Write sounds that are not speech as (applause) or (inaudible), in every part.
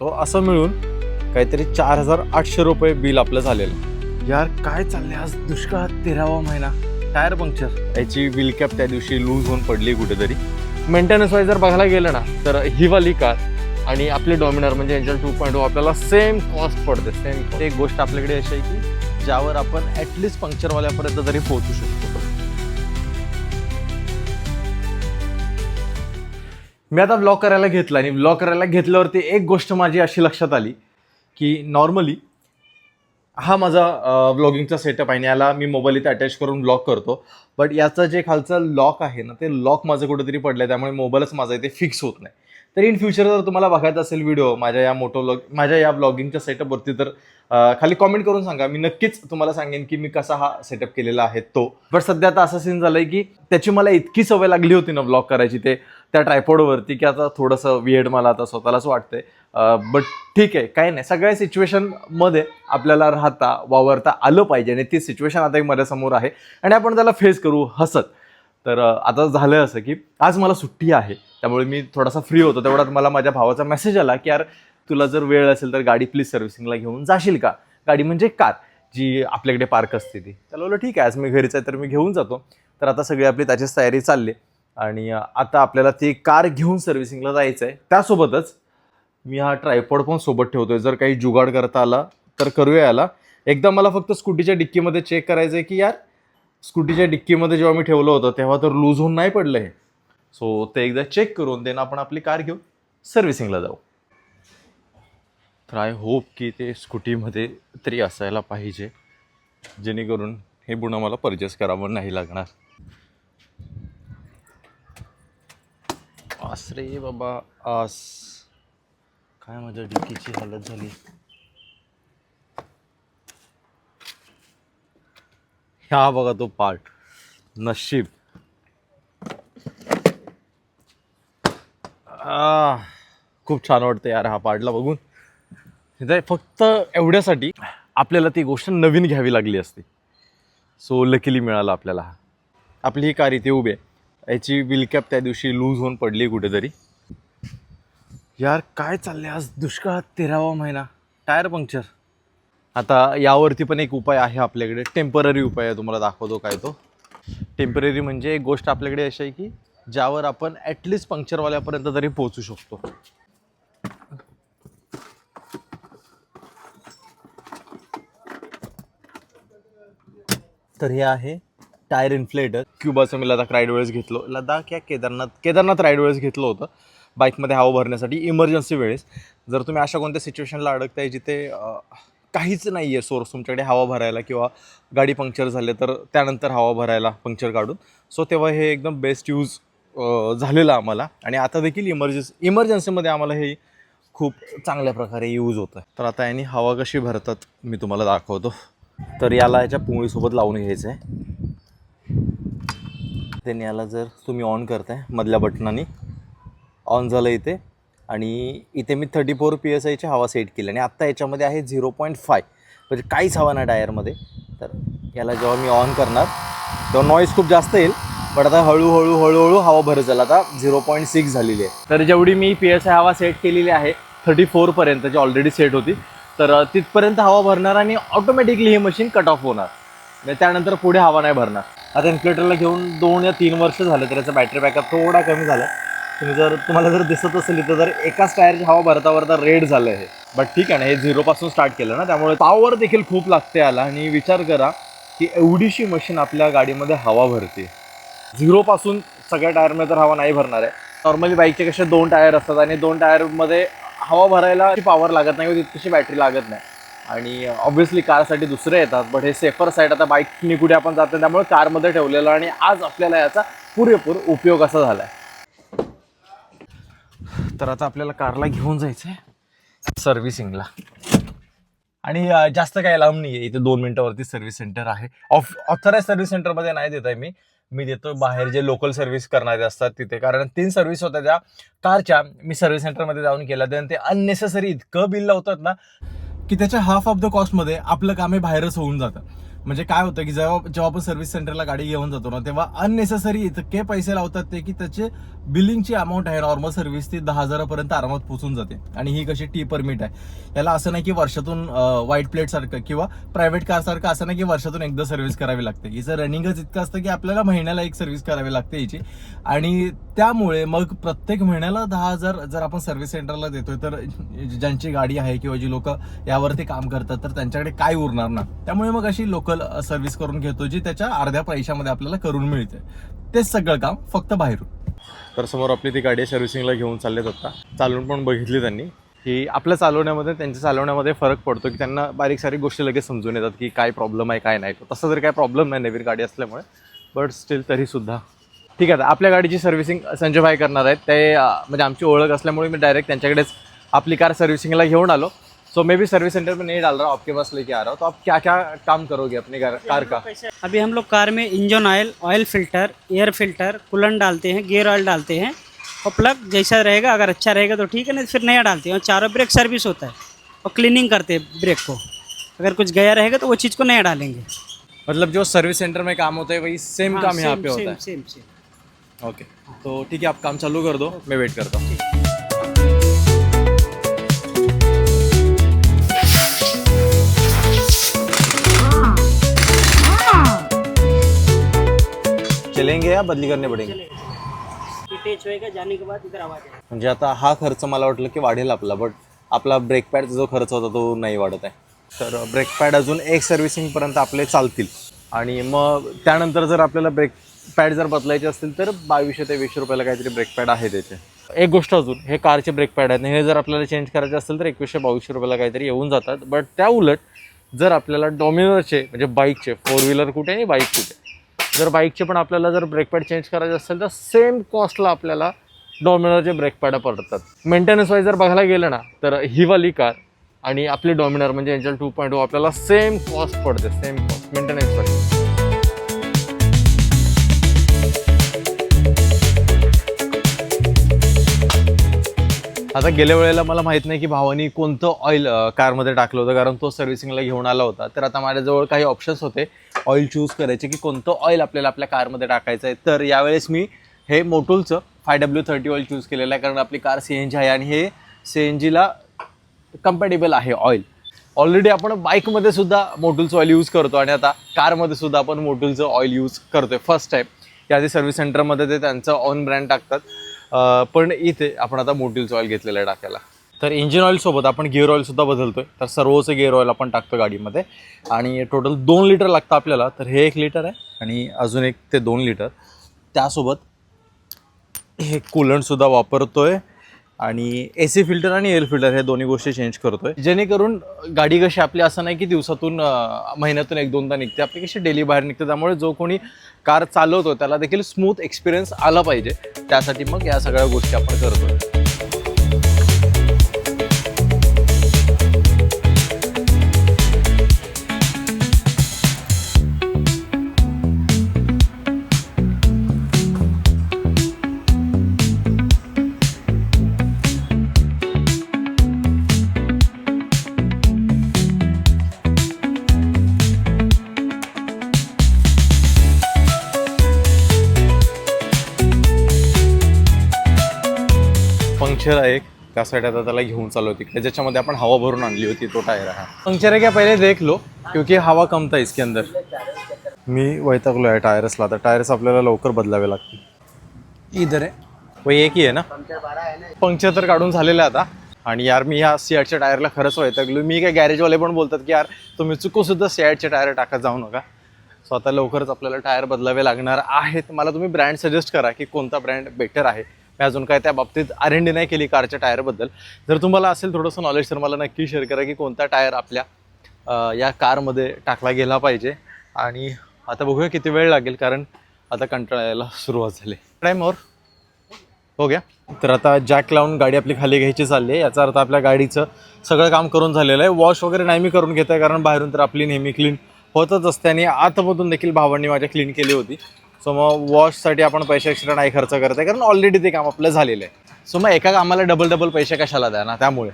तो असं मिळून काहीतरी चार हजार आठशे रुपये बिल आपलं झालेलं. यार काय चाललंय आज? दुष्काळात तेरावा महिना. Tyre puncture. याची व्हील कॅप त्या दिवशी लूज होऊन पडली कुठेतरी. मेंटेनन्स वाईज जर बघायला गेलं ना तर ही वाली कार आणि आपली डॉमिनर म्हणजे एंजल टू पॉईंट आपल्याला सेम कॉस्ट पडते. सेम एक गोष्ट आपल्याकडे अशी आहे की ज्यावर आपण ॲटलिस्ट पंक्चरवाल्यापर्यंत तरी पोहोचू शकतो मी आता ब्लॉग करायला घेतला आणि ब्लॉग करायला घेतल्यावरती एक गोष्ट माझी अशी लक्षात आली की नॉर्मली हा माझा ब्लॉगिंगचा सेटअप आहे आणि याला मी मोबाईल इथे अटॅच करून ब्लॉक करतो. बट याचं जे खालचं लॉक आहे ना ते लॉक माझं कुठेतरी पडलं आहे त्यामुळे मोबाईलच माझा इथे फिक्स होत नाही. तर इन फ्युचर जर तुम्हाला बघायचा असेल व्हिडिओ माझ्या या मोटो ब्लॉग माझ्या या ब्लॉगिंगच्या सेटअपवरती तर खाली कॉमेंट करून सांगा. मी नक्कीच तुम्हाला सांगेन की मी कसा हा सेटअप केलेला आहे तो. बट सध्या आता असं सीन झालंय की त्याची मला इतकी सवय लागली होती ना ब्लॉग करायची ते. त्या ट्रायपॉडवरती की आता थोडंसं विएड मला आता स्वतःलाच वाटतंय. बट ठीक आहे काही नाही. सगळ्या सिच्युएशनमध्ये आपल्याला राहता वावरता आलं पाहिजे आणि ती सिच्युएशन आता एक माझ्यासमोर आहे आणि आपण त्याला फेस करू हसत. तर आता झालं असं की आज मला सुट्टी आहे त्यामुळे मी थोडासा फ्री होतो. तेवढ्यात मला माझ्या भावाचा मेसेज आला की यार तुला जर वेळ असेल तर गाडी प्लीज सर्व्हिसिंगला घेऊन जाशील का? गाडी म्हणजे कार जी आपल्याकडे पार्क असते ती. त्याला बोललो ठीक आहे आज मी घरीच आहे तर मी घेऊन जातो. तर आता सगळी आपली त्याचीच तयारी चालली. आणि आता आपल्याला ती कार घेऊन सर्व्हिसिंगला जायचं आहे त्यासोबतच मी हा ट्रायपॉड पण सोबत ठेवतोय. जर काही जुगाड करता आला तर करूया याला. एकदा मला फक्त स्कूटीच्या डिक्कीमध्ये चेक करायचं आहे की यार स्कूटीच्या डिक्कीमध्ये जेव्हा मी ठेवलं होतं तेव्हा तर लूज होऊन नाही पडलं हे. सो ते एकदा चेक करून देन आपण आपली कार घेऊन सर्व्हिसिंगला जाऊ. तर आय होप की ते स्कूटीमध्ये तरी असायला पाहिजे. जेणेकरून हे बुणं मला परचेस करावं नाही लागणार. आस रे बाबा आस. काय माझ्या डिक्कीची हालत झाली? ह्या बघा तो पार्ट नशीब. आ, खूप छान वाटतं यार हा पार्टला बघून. फक्त एवढ्यासाठी आपल्याला ती गोष्ट नवीन घ्यावी लागली असती. सो लकीली मिळाला आपल्याला हा. आपली ही कार इथे उभी आहे. याची विलकॅप कॅप त्या दिवशी लूज होऊन पडली कुठेतरी. यार काय चाललंय आज? दुष्काळात तेरावा महिना. टायर पंक्चर आता यावरती पण एक उपाय आहे आपल्याकडे. टेंपररी उपाय आहे तुम्हाला दाखवतो काय तो. टेंपररी म्हणजे एक गोष्ट आपल्याकडे अशी आहे की ज्यावर आपण ॲटलिस्ट पंक्चरवाल्यापर्यंत तरी पोहोचू शकतो. तर हे आहे टायर इन्फ्लेटर क्युबाचं मी लदाख राईड वेळेस घेतलो. लदाख या केदारनाथ केदारनाथ राईड वेळेस घेतलं होतं. बाईकमध्ये हवा भरण्यासाठी इमर्जन्सी वेळेस. जर तुम्ही अशा कोणत्या सिच्युएशनला अडकताय जिथे काहीच नाही आहे सोर्स तुमच्याकडे हवा भरायला किंवा गाडी पंक्चर झाले तर त्यानंतर हवा भरायला पंक्चर काढून. सो तेव्हा हे एकदम बेस्ट यूज झालेलं आम्हाला. आणि आता देखील इमर्जन्सी इमर्जन्सीमध्ये आम्हाला हे खूप चांगल्या प्रकारे यूज होतं तर आता यांनी हवा कशी भरतात मी तुम्हाला दाखवतो. तर याला याच्या पोळीसोबत लावून घ्यायचं आहे त्यांनी याला जर तुम्ही ऑन करताय मधल्या बटनाने ऑन झालं इथे. आणि इथे मी थर्टी फोर पी एस आयची हवा सेट केली. आणि आत्ता याच्यामध्ये आहे झिरो पॉईंट फाय म्हणजे काहीच हवा नाही टायरमध्ये. तर याला जेव्हा मी ऑन करणार तेव्हा नॉईज खूप जास्त येईल. पण आता हळूहळू हळूहळू हवा भरत झाला आता झिरो पॉईंट सिक्स झालेली आहे. तर जेवढी मी पी एस आय हवा सेट केलेली आहे थर्टी फोरपर्यंत जी ऑलरेडी सेट होती तर तिथपर्यंत हवा भरणार आणि ऑटोमॅटिकली ही मशीन कट ऑफ होणार. म्हणजे त्यानंतर पुढे हवा नाही भरणार. आता इन्फ्लेटरला घेऊन दोन या तीन वर्ष झालं तर याचा बॅटरी बॅकअप थोडा कमी झाला. तुम्ही जर तुम्हाला जर दिसत असेल इथं जर एकाच टायरची हवा भरता भरता रेड झालं आहे बट ठीक आहे ना हे झिरोपासून स्टार्ट केलं ना त्यामुळे पावर देखील खूप लागते आला आणि विचार करा की एवढीशी मशीन आपल्या गाडीमध्ये हवा भरते. झिरोपासून सगळ्या टायरमध्ये तर हवा नाही भरणार आहे. नॉर्मली बाईकचे कसे दोन टायर असतात आणि दोन टायरमध्ये हवा भरायला पॉवर लागत नाही तितकीशी बॅटरी लागत नाही. आणि ऑब्व्हियसली कारसाठी दुसरे येतात बट हे सेफर साईड आता बाईकनी कुठे आपण जातो त्यामुळे कारमध्ये ठेवलेलं आणि आज आपल्याला याचा पुरेपूर उपयोग असा झाला आहे तर आता आपल्याला कारला घेऊन जायचं आहे सर्व्हिसिंगला आणि जास्त काही लांब नाही आहे इथे दोन मिनटावरती सर्व्हिस सेंटर आहे. ऑफ ऑथराईज सर्व्हिस सेंटरमध्ये नाही देत आहे मी. मी देतो बाहेर जे लोकल सर्व्हिस करणारे असतात तिथे. कारण तीन सर्व्हिस होत्या त्या कारच्या मी सर्व्हिस सेंटरमध्ये जाऊन केल्या. आणि ते अननेसेसरी इतकं बिल लावतात ना की त्याच्या हाफ ऑफ द कॉस्टमध्ये आपलं काम हे बाहेरच होऊन जातं. म्हणजे काय होतं की जेव्हा जेव्हा आपण सर्व्हिस सेंटरला गाडी घेऊन जातो ना तेव्हा अननेसेसरी इतके पैसे लावतात ते की त्याचे बिलिंगची अमाऊंट आहे नॉर्मल सर्व्हिस ती दहा हजारापर्यंत आरामात पोहोचून जाते. आणि ही कशी टी परमिट आहे. याला असं नाही की वर्षातून व्हाईट प्लेट सारखं किंवा प्रायव्हेट कार सारखं असं नाही की वर्षातून एकदा सर्व्हिस करावी लागते. हिचं रनिंगच इतकं असतं की आपल्याला महिन्याला एक सर्व्हिस करावी लागते हिची. आणि त्यामुळे मग प्रत्येक महिन्याला दहा हजार जर आपण सर्व्हिस सेंटरला देतोय तर ज्यांची गाडी आहे किंवा जी लोक यावरती काम करतात तर त्यांच्याकडे काय उरणार ना? त्यामुळे मग अशी लोक लोकल सर्व्हिस करून घेतो जी त्याच्या अर्ध्या पैशामध्ये आपल्याला करून मिळते. तेच सगळं काम फक्त बाहेरून. तर समोर आपली ती गाडी सर्व्हिसिंगला घेऊन चाललेत होता चालून पण बघितली त्यांनी. की आपल्या चालवण्यामध्ये त्यांच्या चालवण्यामध्ये फरक पडतो की त्यांना बारीक सारीक गोष्टी लगेच समजून येतात की काय प्रॉब्लेम आहे काय नाही. तसं तरी काय प्रॉब्लेम नाही नवीन गाडी असल्यामुळे बट स्टील तरीसुद्धा ठीक आहे आपल्या गाडीची सर्व्हिसिंग संजय भाई करणार आहेत. ते म्हणजे आमची ओळख असल्यामुळे मी डायरेक्ट त्यांच्याकडेच आपली कार सर्व्हिसिंगला घेऊन आलो. So maybe service centre में नहीं डाल रहा हूँ आपके पास लेके आ रहा हूँ। तो आप क्या क्या काम करोगे अपने कार कार का? अभी हम लोग कार में engine oil oil filter air filter coolant डालते हैं गियर ऑयल डालते हैं। और प्लग जैसा रहेगा अगर अच्छा रहेगा तो ठीक है नहीं तो फिर नया डालते हैं। और चारों ब्रेक सर्विस होता है। और क्लीनिंग करते हैं ब्रेक को। अगर कुछ गया रहेगा तो वो चीज़ को नया डालेंगे। मतलब जो सर्विस सेंटर में काम होता है वही सेम हाँ, काम यहाँ पे होता सेम, है? सेम सेम ओके तो ठीक है आप काम चालू कर दो मैं वेट करता हूँ। चलेंगे या बदली करने पडेंगे. म्हणजे आता हा खर्च मला वाटलं की वाढेल आपला बट आपला ब्रेक पॅडचा जो खर्च होता तो नाही वाढत आहे. तर ब्रेक पॅड अजून एक सर्व्हिसिंगपर्यंत आपले चालतील. आणि मग त्यानंतर जर आपल्याला ब्रेक पॅड जर बदलायचे असतील तर बावीसशे ते वीसशे रुपयाला काहीतरी ब्रेक पॅड आहे त्याचे. एक गोष्ट अजून हे कारचे ब्रेक पॅड आहेत. हे जर आपल्याला चेंज करायचे असतील तर एकवीसशे बावीसशे रुपयाला काहीतरी येऊन जातात. बट त्या उलट जर आपल्याला डॉमिनरचे म्हणजे बाईकचे फोर व्हीलर कुठे आणि बाईक कुठे जर बाईकचे पण आपल्याला जर ब्रेक पॅड चेंज करायचे असेल तर सेम कॉस्टला आपल्याला डॉमिनरचे ब्रेक पॅड पडतात. मेंटेनन्स वाईज जर बघायला गेलं ना तर ही वाली कार आणि आपली डॉमिनर म्हणजे एंजल टू पॉईंट टू आपल्याला सेम कॉस्ट पडते सेम कॉस्ट मेंटेनन्स वाईज आता गेल्या वेळेला मला माहीत नाही की भावानी कोणतं ऑइल कारमध्ये टाकलं होतं कारण तो सर्व्हिसिंगला घेऊन आला होता. तर आता माझ्याजवळ काही ऑप्शन्स होते. ऑइल चूज करायचे की कोणतं ऑइल आपल्याला आपल्या कारमध्ये टाकायचं आहे. तर यावेळेस मी हे मोटूलचं five W thirty oil choose केलेलं आहे. कारण आपली कार सी एन जी आहे आणि हे सी एन जीला कम्पॅटेबल आहे ऑइल ऑलरेडी आपण बाईकमध्ये सुद्धा मोटूलचं ऑइल यूज करतो आणि आता कारमध्ये सुद्धा आपण मोटूलचं ऑइल यूज करतो आहे फर्स्ट टाईम याआधी सर्व्हिस सेंटरमध्ये ते त्यांचं ऑन ब्रँड टाकतात. पण इथे आपण आता मोटिलचं ऑइल घेतलेलं आहे टाकायला तर इंजिन ऑईलसोबत आपण गिअर बदलतो आहे तर सर्वचं गिअर ऑईल आपण टाकतो गाडीमध्ये. आणि टोटल दोन लिटर लागतं आपल्याला. तर हे एक लिटर आहे आणि अजून एक ते दोन लिटर त्यासोबत हे कूलंटसुद्धा आहे आणि ए सी फिल्टर आणि एअर फिल्टर हे दोन्ही गोष्टी चेंज करतो आहे जेणेकरून गाडी कशी आपली असं नाही की दिवसातून महिन्यातून एक दोनदा निघते. आपली कशी डेली बाहेर निघते. त्यामुळे जो कोणी कार चालवतो त्याला देखील स्मूथ एक्सपिरियन्स आला पाहिजे. त्यासाठी मग या सगळ्या गोष्टी आपण करतोय. पंक्चर आहे एक. त्यासाठी आता त्याला घेऊन चालू तिकडे. ज्याच्यामध्ये आपण हवा भरून आणली होती तो टायर हा पंक्चर है क्या पहले देख लो क्योंकि हवा कम था इसके अंदर. मी वैतागलो आहे टायर्सला. आता टायर्स आपल्याला लवकर बदलावे लागतील. इधर आहे वही एक ही आहे ना? पंक्चर तर काढून झालेलं आहे आता. आणि यार मी ह्या सियाटच्या टायरला खरंच वैतागलो मी काय गॅरेजवाले पण बोलतात की यार तुम्ही चुकून सुद्धा सियाटचे टायर टाकत जाऊ नका. सो आता लवकरच आपल्याला टायर बदलावे लागणार आहेत. मला तुम्ही ब्रँड सजेस्ट करा की कोणता ब्रँड बेटर आहे. मी अजून काय त्या बाबतीत आर एन डी नाही केली कारच्या टायरबद्दल जर तुम्हाला असेल थोडंसं नॉलेज तर मला नक्की शेअर करा की कोणता टायर आपल्या या कारमध्ये टाकला गेला पाहिजे. आणि आता बघूया किती वेळ लागेल कारण आता कंटाळा यायला सुरुवात झाली. टाईम और हो गया. तर आता जॅक लावून गाडी आपली खाली घ्यायची चालली आहे. याचा अर्थ आपल्या गाडीचं सगळं काम करून झालेलं आहे. वॉश वगैरे नाही मी करून घेत आहे कारण बाहेरून तर आपली नेहमी क्लीन होतच असते. आणि आतमधून देखील भावांनी माझ्या क्लीन केली होती. सो मग वॉशसाठी आपण पैसे एक्स्ट्रा नाही खर्च करत आहे कारण ऑलरेडी ते काम आपलं झालेलं आहे. सो मग एका कामाला डबल डबल पैसे कशाला द्या ना त्यामुळे.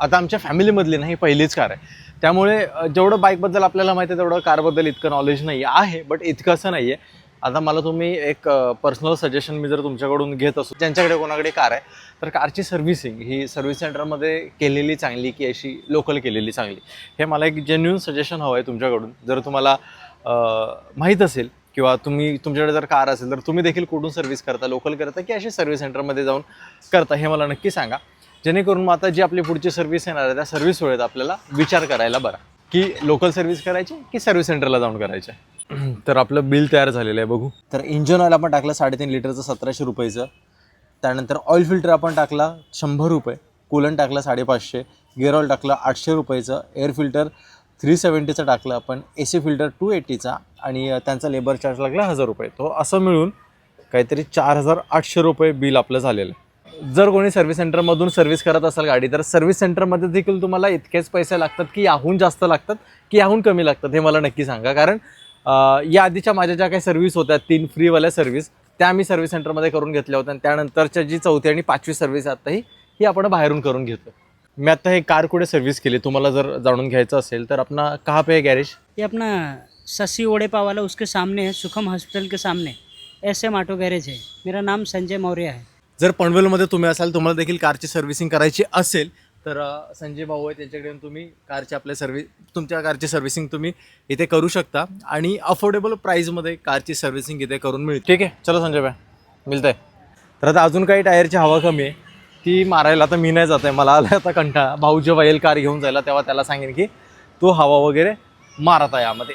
आता आमच्या फॅमिलीमधली ना ही पहिलीच कार आहे. त्यामुळे जेवढं बाईकबद्दल आपल्याला माहिती आहे तेवढं कारबद्दल इतकं नॉलेज नाही आहे बट इतकं असं नाही आहे आता मला तुम्ही एक पर्सनल सजेशन मी जर तुमच्याकडून घेत असू ज्यांच्याकडे कोणाकडे कार आहे तर कारची सर्व्हिसिंग ही सर्व्हिस सेंटरमध्ये केलेली चांगली की अशी लोकल केलेली चांगली. हे मला एक जेन्युन सजेशन हवं आहे तुमच्याकडून. जर तुम्हाला माहीत असेल किंवा तुम्ही तुमच्याकडे जर कार असेल तर तुम्ही देखील कुठून सर्व्हिस करता लोकल करता की अशी सर्व्हिस सेंटरमध्ये जाऊन करता हे मला नक्की सांगा. जेणेकरून मग आता जी आपली पुढची सर्व्हिस येणार आहे त्या सर्व्हिस वेळेत आपल्याला विचार करायला बरा. की लोकल सर्व्हिस करायची की सर्व्हिस सेंटरला जाऊन करायचे (clears throat) तर आपलं बिल तयार झालेलं आहे बघू. तर इंजिन ऑइल आपण टाकलं साडेतीन लिटरचं सतराशे रुपयाचं. त्यानंतर ऑइल फिल्टर आपण टाकला शंभर रुपये. कूलन टाकलं साडेपाचशे. गिअर ऑइल टाकलं आठशे रुपयेचं. एअर फिल्टर थ्री सेवन्टीचं टाकलं आपण. ए सी फिल्टर टू एटीचा आणि त्यांचा लेबर चार्ज लागला हजार रुपये. तो असं मिळून काहीतरी चार हजार आठशे रुपये बिल आपलं झालेलं आहे. जर कोणी सर्व्हिस सेंटरमधून सर्व्हिस करत असाल गाडी तर सर्व्हिस सेंटरमध्ये देखील तुम्हाला इतकेच पैसे लागतात की याहून जास्त लागतात की याहून कमी लागतात हे मला नक्की सांगा. कारण या आधीच्या माझ्या ज्या काही सर्व्हिस होत्या तीन फ्रीवाल्या सर्व्हिस त्या मी सर्व्हिस सेंटरमध्ये करून घेतल्या होत्या आणि त्यानंतरच्या जी चौथी आणि पाचवी सर्व्हिस आहे आता ही आपण बाहेरून करून घेतो मी आता हे कार कुठे सर्व्हिस केली? तुम्हाला जर जाणून घ्यायचं असेल तर अपना कहाँ पे है गॅरेज ये अपना ससी ओडेपा वाला उसके सामने है सुखम हॉस्पिटल के सामने। एस एम ऑटो गैरेज है। मेरा नाम संजय मौर्य है। जर पनवेलमध्ये तुम्ही असाल तुम्हाला देखील कारची सर्व्हिसिंग करायची असेल तर अ, संजय भाऊ आहे त्यांच्याकडे येऊन तुम्ही कारची आपल्या सर्व्हिस तुमच्या कारची सर्व्हिसिंग तुम्ही इथे करू शकता आणि अफोर्डेबल प्राईजमध्ये कारची सर्व्हिसिंग इथे करून मिळते. ठीक आहे. चलो संजय भाई. मिळतंय. तर आता अजून काही टायरची हवा कमी आहे. ती मारायला तर मी नाही जात आहे. मला आलं आता कंटाळा. भाऊ जेव्हा येईल कार घेऊन जायला तेव्हा त्याला सांगेन की तो हवा वगैरे मारत आहे यामध्ये.